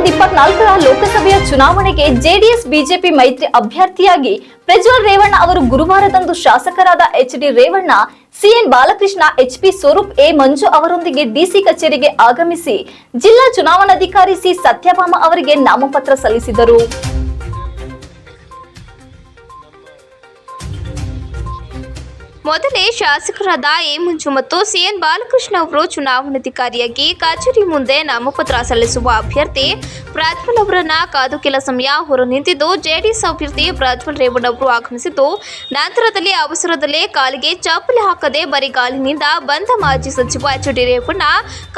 ಸಾವಿರದ ಇಪ್ಪತ್ನಾಲ್ಕರ ಲೋಕಸಭೆಯ ಚುನಾವಣೆಗೆ ಜೆಡಿಎಸ್, ಬಿಜೆಪಿ ಮೈತ್ರಿ ಅಭ್ಯರ್ಥಿಯಾಗಿ ಪ್ರಜ್ವಲ್ ರೇವಣ್ಣ ಅವರು ಗುರುವಾರದಂದು ಶಾಸಕರಾದ H D Revanna, CN Balakrishna HP Swaroop A Manju ಅವರೊಂದಿಗೆ ಡಿಸಿ ಕಚೇರಿಗೆ ಆಗಮಿಸಿ ಜಿಲ್ಲಾ ಚುನಾವಣಾಧಿಕಾರಿ ಸಿ ಸತ್ಯಭಾಮ ಅವರಿಗೆ ನಾಮಪತ್ರ ಸಲ್ಲಿಸಿದರು. ಮೊದಲೇ ಶಾಸಕರಾದ ಎ ಮಂಜು ಮತ್ತು ಸಿಎನ್ ಬಾಲಕೃಷ್ಣ ಅವರು ಚುನಾವಣಾಧಿಕಾರಿಯಾಗಿ ಕಚೇರಿ ಮುಂದೆ ನಾಮಪತ್ರ ಸಲ್ಲಿಸುವ ಅಭ್ಯರ್ಥಿ ಪ್ರಾಜ್ವಲ್ ಅವರನ್ನ ಕಾದು ಕೆಲ ಸಮಯ ಹೊರ ನಿಂತಿದ್ದು, ಜೆಡಿಎಸ್ ಅಭ್ಯರ್ಥಿ ಪ್ರಾಜ್ವಲ್ ರೇವಣ್ಣ ಅವರು ಆಗಮಿಸಿದ್ದು, ನಂತರದಲ್ಲಿ ಅವಸರದಲ್ಲೇ ಕಾಲಿಗೆ ಚಾಪಲಿ ಹಾಕದೆ ಬರಿಗಾಲಿನಿಂದ ಬಂದ ಮಾಜಿ ಸಚಿವ ಎಚ್ ಡಿ ರೇವಣ್ಣ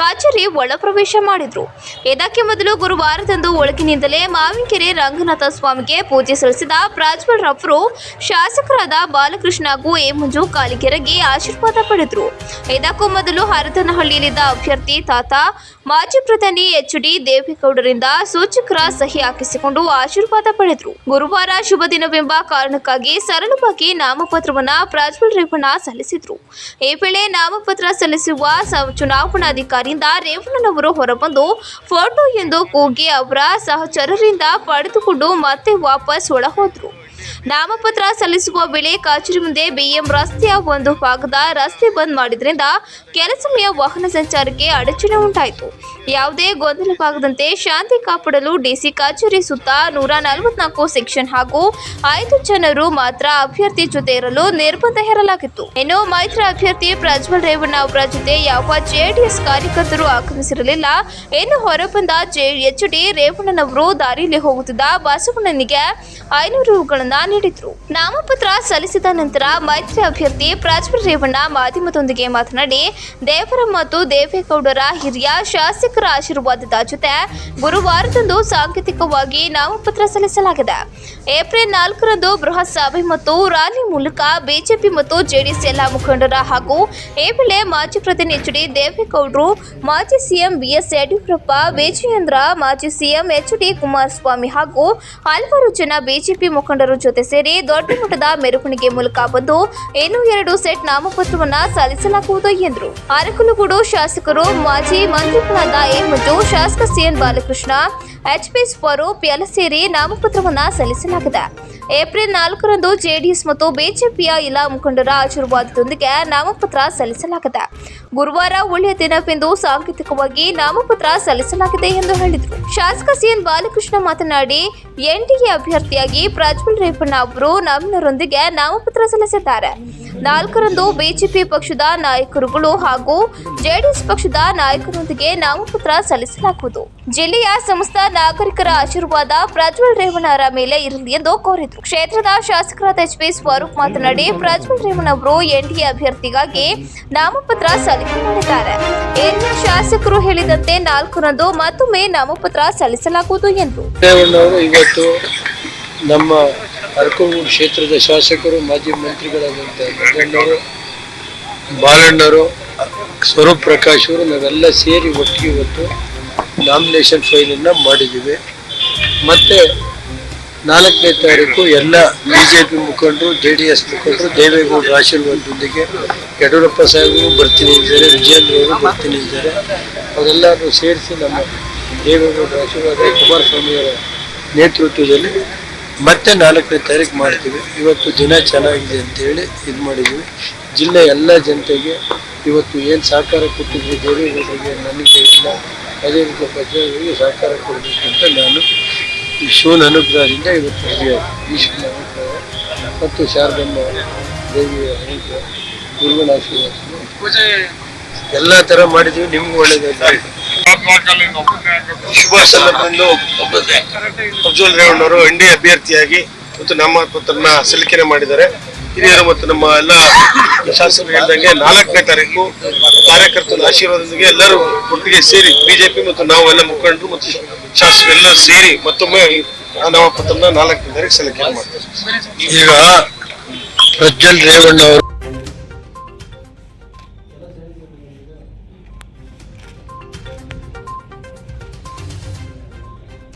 ಕಚೇರಿ ಒಳ ಪ್ರವೇಶ ಮಾಡಿದ್ರು. ಇದಕ್ಕೆ ಮೊದಲು ಗುರುವಾರದಂದು ಒಳಗಿನಿಂದಲೇ ಮಾವಿನಕೆರೆ ರಂಗನಾಥ ಸ್ವಾಮಿಗೆ ಪೂಜೆ ಸಲ್ಲಿಸಿದ ಪ್ರಾಜ್ವಲ್ ರವರು ಶಾಸಕರಾದ ಬಾಲಕೃಷ್ಣ ಹಾಗೂ ಎ ಮಂಜು ಕಾಲಿಗೆರಗಿ ಆಶೀರ್ವಾದ ಪಡೆದರು. ಇದಕ್ಕೂ ಮೊದಲು ಹರತನಹಳ್ಳಿಯಲ್ಲಿದ್ದ ಅಭ್ಯರ್ಥಿ ತಾತ, ಮಾಜಿ ಪ್ರಧಾನಿ ಎಚ್ ಡಿ ದೇವೇಗೌಡರಿಂದ ಸೂಚಕರ ಸಹಿ ಹಾಕಿಸಿಕೊಂಡು ಆಶೀರ್ವಾದ ಪಡೆದರು. ಗುರುವಾರ ಶುಭ ದಿನವೆಂಬ ಕಾರಣಕ್ಕಾಗಿ ಸರಳವಾಗಿ ನಾಮಪತ್ರವನ್ನ ಪ್ರಜ್ವಲ್ ರೇವಣ್ಣ ಸಲ್ಲಿಸಿದ್ರು. ಈ ವೇಳೆ ನಾಮಪತ್ರ ಸಲ್ಲಿಸುವ ಚುನಾವಣಾಧಿಕಾರಿಯಿಂದ ರೇವಣ್ಣನವರು ಹೊರಬಂದು ಫೋಟೋ ಎಂದು ಕೂಗಿ ಅವರ ಸಹಚರರಿಂದ ಪಡೆದುಕೊಂಡು ಮತ್ತೆ ವಾಪಸ್ ಒಳಹೋದ್ರು. ನಾಮಪತ್ರ ಸಲ್ಲಿಸುವ ವೇಳೆ ಕಚೇರಿ ಮುಂದೆ ಬಿಎಂ ರಸ್ತೆಯ ಒಂದು ಭಾಗದ ರಸ್ತೆ ಬಂದ್ ಮಾಡಿದ್ರಿಂದ ಕೆಲ ಸಮಯ ವಾಹನ ಸಂಚಾರಕ್ಕೆ ಅಡಚಣೆ ಉಂಟಾಯಿತು. ಯಾವುದೇ ಗೊಂದಲವಾಗದಂತೆ ಶಾಂತಿ ಕಾಪಾಡಲು ಡಿಸಿ ಕಚೇರಿ ಸುತ್ತ ನೂರ ನಲವತ್ನಾಲ್ಕು ಸೆಕ್ಷನ್ ಹಾಗೂ ಐದು ಜನರು ಮಾತ್ರ ಅಭ್ಯರ್ಥಿ ಜೊತೆ ಇರಲು ನಿರ್ಬಂಧ ಹೇರಲಾಗಿತ್ತು. ಇನ್ನು ಮೈತ್ರಿ ಅಭ್ಯರ್ಥಿ ಪ್ರಜ್ವಲ್ ರೇವಣ್ಣ ಅವರ ಜೊತೆ ಯಾವ ಜೆಡಿಎಸ್ ಕಾರ್ಯಕರ್ತರು ಆಗಮಿಸಿರಲಿಲ್ಲ, ಇನ್ನು ಹೊರಬಂದ ಎಚ್ ಡಿ ರೇವಣ್ಣನವರು ದಾರಿಯಲ್ಲಿ ಹೋಗುತ್ತಿದ್ದ ಬಸವಣ್ಣನಿಗೆ ಐನೂರು ರುಗಳನ್ನ ನೀಡಿದ್ರು. ನಾಮಪತ್ರ ಸಲ್ಲಿಸಿದ ನಂತರ ಮೈತ್ರಿ ಅಭ್ಯರ್ಥಿ ಪ್ರಾಜ್ವಲ್ ರೇವಣ್ಣ ಮಾಧ್ಯಮದೊಂದಿಗೆ ಮಾತನಾಡಿ, ದೇವರ ಮತ್ತು ದೇವೇಗೌಡರ ಹಿರಿಯ ಶಾಸಕರ ಆಶೀರ್ವಾದದ ಜೊತೆ ಗುರುವಾರದಂದು ಸಾಂಕೇತಿಕವಾಗಿ ನಾಮಪತ್ರ ಸಲ್ಲಿಸಲಾಗಿದೆ. ಏಪ್ರಿಲ್ ನಾಲ್ಕರಂದು ಬೃಹತ್ ಸಭೆ ಮತ್ತು ರ್ಯಾಲಿ ಮೂಲಕ ಬಿಜೆಪಿ ಮತ್ತು ಜೆಡಿಎಸ್ ಎಲ್ಲ ಮುಖಂಡರ ಹಾಗೂ ಈ ವೇಳೆ ಮಾಜಿ ಪ್ರಧಾನಿ ಎಚ್ ಡಿ ದೇವೇಗೌಡರು, ಮಾಜಿ ಸಿಎಂ ಬಿಎಸ್ ಯಡಿಯೂರಪ್ಪ, ವಿಜಯೇಂದ್ರ, ಮಾಜಿ ಸಿಎಂ ಎಚ್ ಡಿ ಕುಮಾರಸ್ವಾಮಿ ಹಾಗೂ ಹಲವಾರು ಜನ ಬಿಜೆಪಿ ಮುಖಂಡರು ಜೊತೆ ಸೇರಿ ದೊಡ್ಡ ಮಟ್ಟದ ಮೆರವಣಿಗೆ ಮೂಲಕ ಬಂದು ಇನ್ನೂ ಎರಡು ಸೆಟ್ ನಾಮಪತ್ರವನ್ನ ಸಲ್ಲಿಸಲಾಗುವುದು ಎಂದರು. ಅರಕಲಗೂಡು ಶಾಸಕರು ಮಾಜಿ ಮಂತ್ರಿಗಳಾದ ಎ ಮಂಜು, ಶಾಸಕ ಸಿಎನ್ ಬಾಲಕೃಷ್ಣ ಎಚ್ಪಿ ಸ್ವರೂಪ್ ಎಲ್ಲ ಸೇರಿ ನಾಮಪತ್ರವನ್ನ ಸಲ್ಲಿಸಲಾಗಿದೆ. ಏಪ್ರಿಲ್ ನಾಲ್ಕರಂದು ಜೆಡಿಎಸ್ ಮತ್ತು ಬಿಜೆಪಿಯ ಎಲ್ಲಾ ಮುಖಂಡರ ಆಶೀರ್ವಾದದೊಂದಿಗೆ ನಾಮಪತ್ರ ಸಲ್ಲಿಸಲಾಗಿದೆ. ಗುರುವಾರ ಒಳ್ಳೆಯ ದಿನವೆಂದು ಸಾಂಕೇತಿಕವಾಗಿ ನಾಮಪತ್ರ ಸಲ್ಲಿಸಲಾಗಿದೆ ಎಂದು ಹೇಳಿದರು. ಶಾಸಕ ಸಿಎನ್ ಬಾಲಕೃಷ್ಣ ಮಾತನಾಡಿ, ಎನ್ಡಿಎ ಅಭ್ಯರ್ಥಿಯಾಗಿ ಪ್ರಜ್ವಲ್ ರೇವಣ್ಣ ಅವರು ನಮ್ಮರೊಂದಿಗೆ ನಾಮಪತ್ರ ಸಲ್ಲಿಸಿದ್ದಾರೆ. ನಾಲ್ಕರಂದು ಬಿಜೆಪಿ ಪಕ್ಷದ ನಾಯಕರುಗಳು ಹಾಗೂ ಜೆಡಿಎಸ್ ಪಕ್ಷದ ನಾಯಕರೊಂದಿಗೆ ನಾಮಪತ್ರ ಸಲ್ಲಿಸಲಾಗುವುದು. ಜಿಲ್ಲೆಯ ಸಮಸ್ತ ನಾಗರಿಕರ ಆಶೀರ್ವಾದ ಪ್ರಜ್ವಲ್ ರೇವಣ್ಣರ ಮೇಲೆ ಇರಲಿ ಎಂದು ಕೋರಿದರು. ಕ್ಷೇತ್ರದ ಶಾಸಕರಾದ ಎಚ್ ಪಿ ಸ್ವರೂಪ್ ಮಾತನಾಡಿ, ಪ್ರಜ್ವಲ್ ರೇವಣ್ಣ ಅವರು ಎನ್ಡಿಎ ಅಭ್ಯರ್ಥಿಗಾಗಿ ನಾಮಪತ್ರ ಸಲ್ಲಿಕೆ ಮಾಡಿದ್ದಾರೆ. ಎಲ್ಲ ಶಾಸಕರು ಹೇಳಿದಂತೆ ನಾಲ್ಕರಂದು ಮತ್ತೊಮ್ಮೆ ನಾಮಪತ್ರ ಸಲ್ಲಿಸಲಾಗುವುದು ಎಂದು. ರೇವಣ್ಣವರು ನಮ್ಮ ಅರಕಲಗೂಡು ಕ್ಷೇತ್ರದ ಶಾಸಕರು ಮಾಜಿ ಮಂತ್ರಿಗಳಾದಂಥ ಗಂಗಣ್ಣವರು ಬಾಲಣ್ಣವರು ಸ್ವರೂಪ್ ಪ್ರಕಾಶ್ ಅವರು ನಾವೆಲ್ಲ ಸೇರಿ ಒಟ್ಟಿಗೆ ಇವತ್ತು ನಾಮಿನೇಷನ್ ಫೈಲನ್ನು ಮಾಡಿದ್ದೀವಿ. ಮತ್ತು ನಾಲ್ಕನೇ ತಾರೀಕು ಎಲ್ಲ ಬಿ ಜೆ ಪಿ ಮುಖಂಡರು ಜೆ ಡಿ ಎಸ್ ಮುಖಂಡರು ದೇವೇಗೌಡ ಆಶೀರ್ವಾದದೊಂದಿಗೆ ಯಡಿಯೂರಪ್ಪ ಸಾಹೇಬರು ಬರ್ತೀನಿ ಇದ್ದಾರೆ ವಿಜೇಂದ್ರ ಅವರು ಬರ್ತೀನಿ ಇದ್ದಾರೆ. ಅವರೆಲ್ಲರೂ ಸೇರಿಸಿ ನಮ್ಮ ದೇವೇಗೌಡರ ಆಶೀರ್ವಾದ ಕುಮಾರಸ್ವಾಮಿಯವರ ನೇತೃತ್ವದಲ್ಲಿ ಮತ್ತೆ ನಾಲ್ಕನೇ ತಾರೀಕು ಮಾಡ್ತೀವಿ. ಇವತ್ತು ದಿನ ಚೆನ್ನಾಗಿದೆ ಅಂತೇಳಿ ಇದು ಮಾಡಿದ್ದೀವಿ ಜಿಲ್ಲೆ ಎಲ್ಲ ಜನತೆಗೆ ಇವತ್ತು ಏನು ಸಹಕಾರ ಕೊಟ್ಟಿದ್ದೀವಿ ದೇವೇಗೌಡರಿಗೆ ನನಗೆ ಇಲ್ಲ. ಅದೇ ರೀತಿ ಪ್ರಜೆಗಳಿಗೆ ಸಹಕಾರ ಕೊಡಬೇಕು ಅಂತ ನಾನು ಈ ಶಿವನ ಅನುಗ್ರಹದಿಂದ ಇವತ್ತು ಈ ಅನುಗ್ರಹ ಮತ್ತು ಶಾರದಮ್ಮ ದೇವಿಯ ಅನುಗ್ರಹ, ಗುರುಗಳ ಆಶೀರ್ವಾದ. ಎಲ್ಲ ಥರ ಮಾಡಿದ್ದೀವಿ ನಿಮ್ಗೂ ಒಳ್ಳೇದಾಗಲಿ. ಶುಭ ಪ್ರಜ್ವಲ್ ರೇವಣ್ಣವರು ಎನ್ ಅಭ್ಯರ್ಥಿಯಾಗಿ ಮತ್ತು ನಮ್ಮ ಪತ್ರನ ಸಲ್ಲಿಕೆ ಮಾಡಿದ್ದಾರೆ. ಹಿರಿಯರು ಮತ್ತು ನಮ್ಮ ಎಲ್ಲ ಶಾಸಕರು ಹೇಳಿದಂಗೆ ನಾಲ್ಕನೇ ತಾರೀಕು ಕಾರ್ಯಕರ್ತರ ಆಶೀರ್ವಾದದೊಂದಿಗೆ ಎಲ್ಲರೂ ಒಟ್ಟಿಗೆ ಸೇರಿ ಬಿಜೆಪಿ ಮತ್ತು ನಾವು ಎಲ್ಲ ಮುಖಂಡರು ಮತ್ತು ಶಾಸಕರೆಲ್ಲ ಸೇರಿ ಮತ್ತೊಮ್ಮೆ ನಾಮಪತ್ರನ ನಾಲ್ಕನೇ ತಾರೀಕು ಸಲ್ಲಿಕೆ ಮಾಡ್ತಾರೆ ಈಗ ಪ್ರಜ್ವಲ್ ರೇವಣ್ಣ ಅವರು